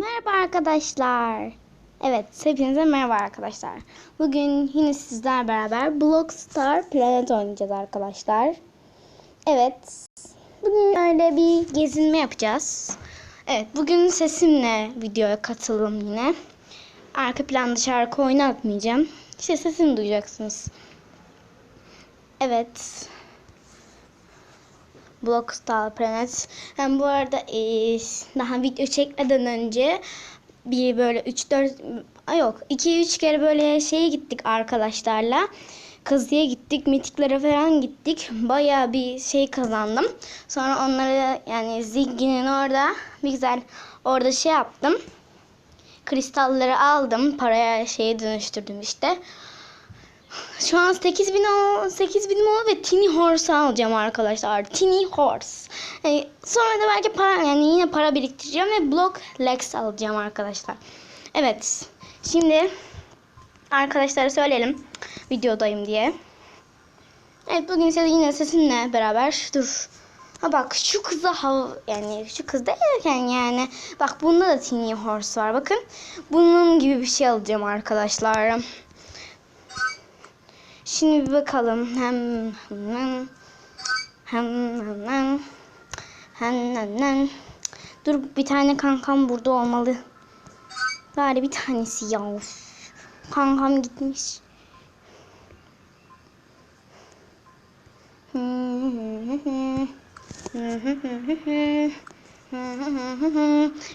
Merhaba arkadaşlar. Evet, hepinize merhaba arkadaşlar. Bugün yine sizler beraber Blockstar Planet oynayacağız arkadaşlar. Evet, bugün öyle bir gezinme yapacağız. Evet, bugün sesimle videoya katılım yine. Arka planda şarkı oynatmayacağım. İşte sesimi duyacaksınız. Evet. Blockstar Planet. Hem bu arada eee, daha video çekmeden önce bir böyle 3-4 ay yok 2-3 kere böyle şeye gittik arkadaşlarla. Kazıya gittik, mitiklere falan gittik. Bayağı bir şey kazandım. Sonra onları yani Ziggy'nin orada bir güzel orada şey yaptım. Kristalleri aldım. Paraya şeye dönüştürdüm işte. Şu an 8000 o 8000 o ve Tiny Horse alacağım arkadaşlar. Tiny Horse. Yani sonra da belki para yani yine para biriktireceğim ve Block Lex alacağım arkadaşlar. Evet. Şimdi arkadaşlara söyleyelim videodayım diye. Evet bugün size yine sesimle beraber dur. Ha bak şu kıza hav yani şu kız derken yani bak bunda da Tiny Horse var bakın. Bunun gibi bir şey alacağım arkadaşlar. Şimdi bir bakalım. Hem hem hem hem hem Dur bir tane kankam burada olmalı. Bari bir tanesi ya. Kankam gitmiş.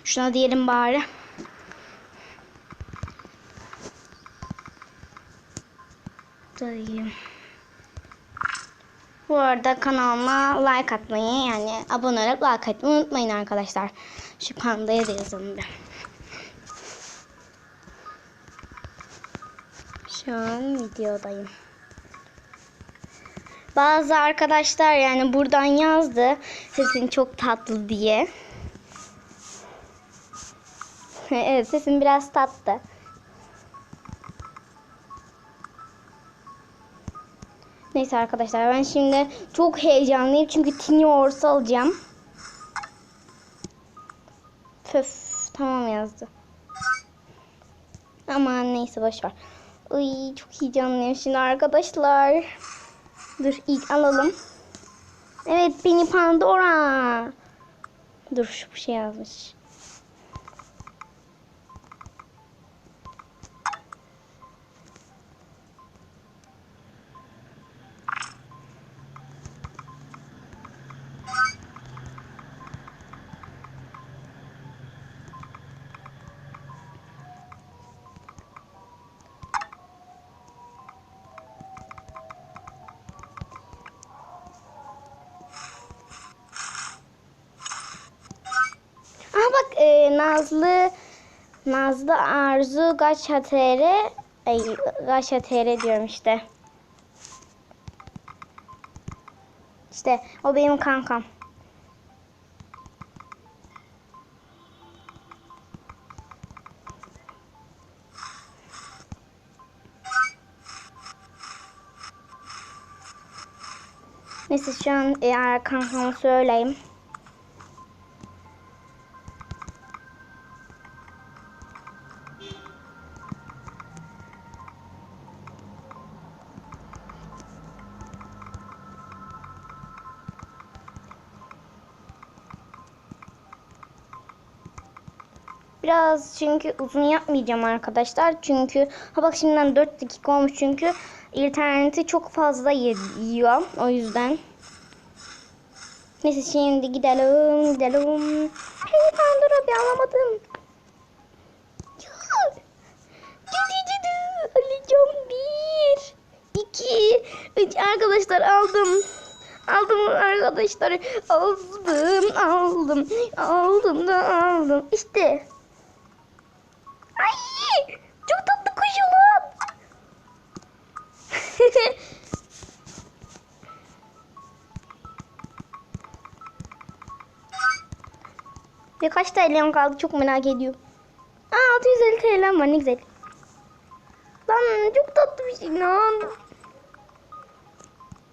Şuna diyelim bari. Dayım. Bu arada kanalıma like atmayı yani abone olup like atmayı unutmayın arkadaşlar. Şu pandaya da yazalım bir. Şu an videodayım. Bazı arkadaşlar yani buradan yazdı sesin çok tatlı diye. evet sesim biraz tatlı. Neyse arkadaşlar ben şimdi çok heyecanlıyım çünkü Tiny Horse alacağım. Pöf tamam yazdı. Aman neyse boşver. Uy çok heyecanlıyım şimdi arkadaşlar. Dur ilk alalım. Evet beni Pandora. Dur şu şey yazmış. Nazlı Nazlı Arzu Gacha TR ay Gacha TR diyorum işte. İşte o benim kankam. Neyse şu an eğer kankamı söyleyeyim. Biraz çünkü uzun yapmayacağım arkadaşlar. Çünkü ha bak şimdiden 4 dakika olmuş çünkü interneti çok fazla yiyor. O yüzden. Neyse şimdi gidelim gidelim. Hey Pandora bir cidi. Alacağım bir. iki, Üç arkadaşlar aldım. Aldım arkadaşlar. Aldım, aldım. Aldım da aldım. İşte. Ve kaç TL'm kaldı çok merak ediyorum. Aa 650 TL'm var ne güzel. Lan çok tatlı bir şey lan.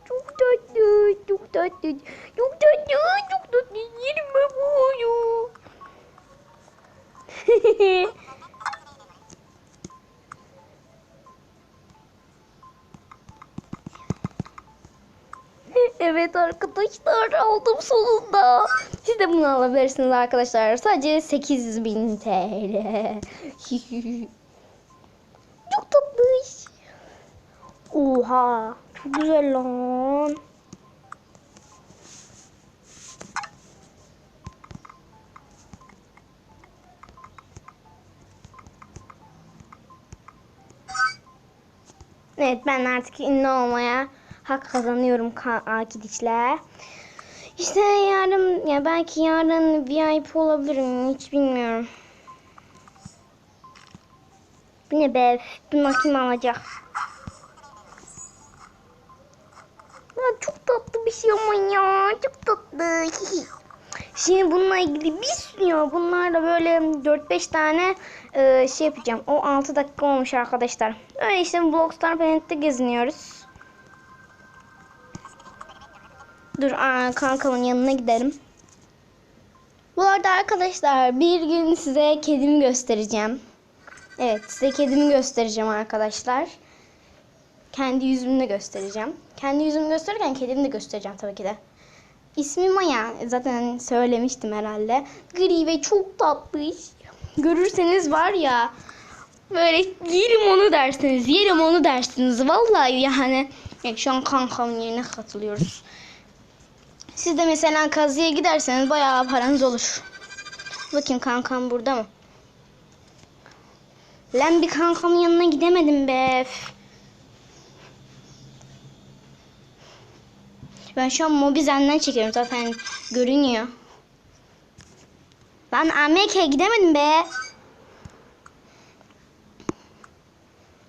Çok tatlı, çok tatlı, çok tatlı, çok tatlı. Yerim ben bunu. evet arkadaşlar aldım sonunda. Siz de bunu alabilirsiniz arkadaşlar. Sadece 8000 TL. Çok tatlış. Oha. Çok güzel lan. Evet ben artık ünlü olmaya hak kazanıyorum ka- Akidiş'le. İşte yarın ya belki yarın VIP olabilirim hiç bilmiyorum. Bu ne be? Bunu kim alacak? Ya çok tatlı bir şey ama ya. Çok tatlı. Şimdi bununla ilgili bir sürü. Bunlarla böyle 4-5 tane e, şey yapacağım. O 6 dakika olmuş arkadaşlar. Öyle işte Blockstar Planet'te geziniyoruz. Dur aa, kankamın yanına gidelim. Bu arada arkadaşlar bir gün size kedimi göstereceğim. Evet size kedimi göstereceğim arkadaşlar. Kendi yüzümü de göstereceğim. Kendi yüzümü gösterirken kedimi de göstereceğim tabii ki de. İsmi Maya. Zaten söylemiştim herhalde. Gri ve çok tatlı. Görürseniz var ya böyle yerim onu dersiniz. Yerim onu dersiniz. Vallahi yani. Evet, şu an kankamın yerine katılıyoruz. Siz de mesela kazıya giderseniz bayağı paranız olur. Bakayım kankam burada mı? Lan bir kankamın yanına gidemedim be. Ben şu an Mobizen'den çekiyorum zaten görünüyor. Ben Amerika'ya gidemedim be.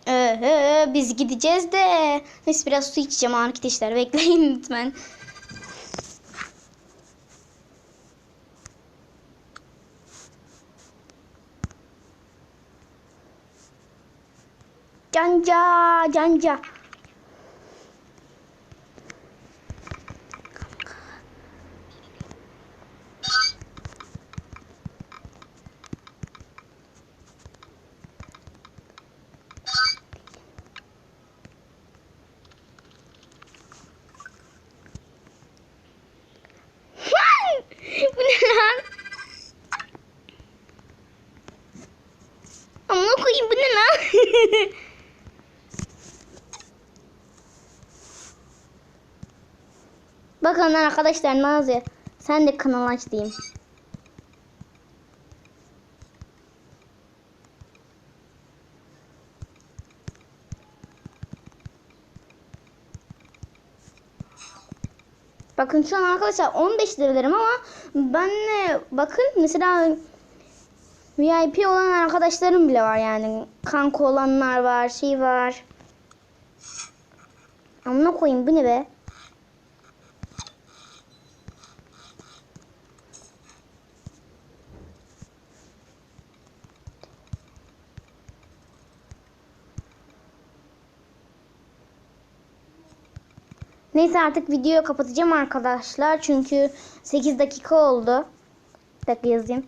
Ee, biz gideceğiz de. Neyse biraz su içeceğim arkadaşlar. Bekleyin lütfen. Canca, canca. Bu ne lan? Amına koyayım bu ne lan? Bakın arkadaşlar Nazi sen de kanal aç diyeyim. Bakın şu an arkadaşlar 15 liralarım ama ben de bakın mesela VIP olan arkadaşlarım bile var yani. Kanka olanlar var, şey var. Amına koyayım bu ne be? Neyse artık videoyu kapatacağım arkadaşlar. Çünkü 8 dakika oldu. Bir dakika yazayım.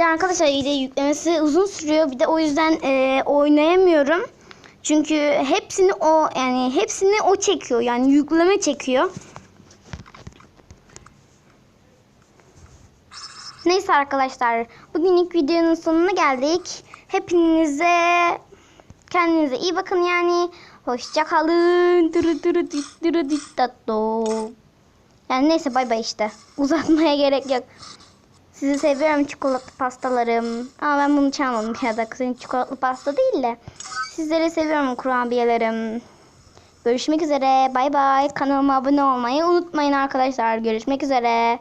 De arkadaşlar iyi de yüklemesi uzun sürüyor. Bir de o yüzden e, oynayamıyorum. Çünkü hepsini o yani hepsini o çekiyor. Yani yükleme çekiyor. Neyse arkadaşlar. Bugünlük videonun sonuna geldik. Hepinize kendinize iyi bakın yani. Hoşça kalın. Yani neyse bay bay işte. Uzatmaya gerek yok. Sizi seviyorum çikolata pastalarım. Ama ben bunu çalmadım ya da senin çikolata pasta değil de. Sizleri seviyorum kurabiyelerim. Görüşmek üzere. Bay bay. Kanalıma abone olmayı unutmayın arkadaşlar. Görüşmek üzere.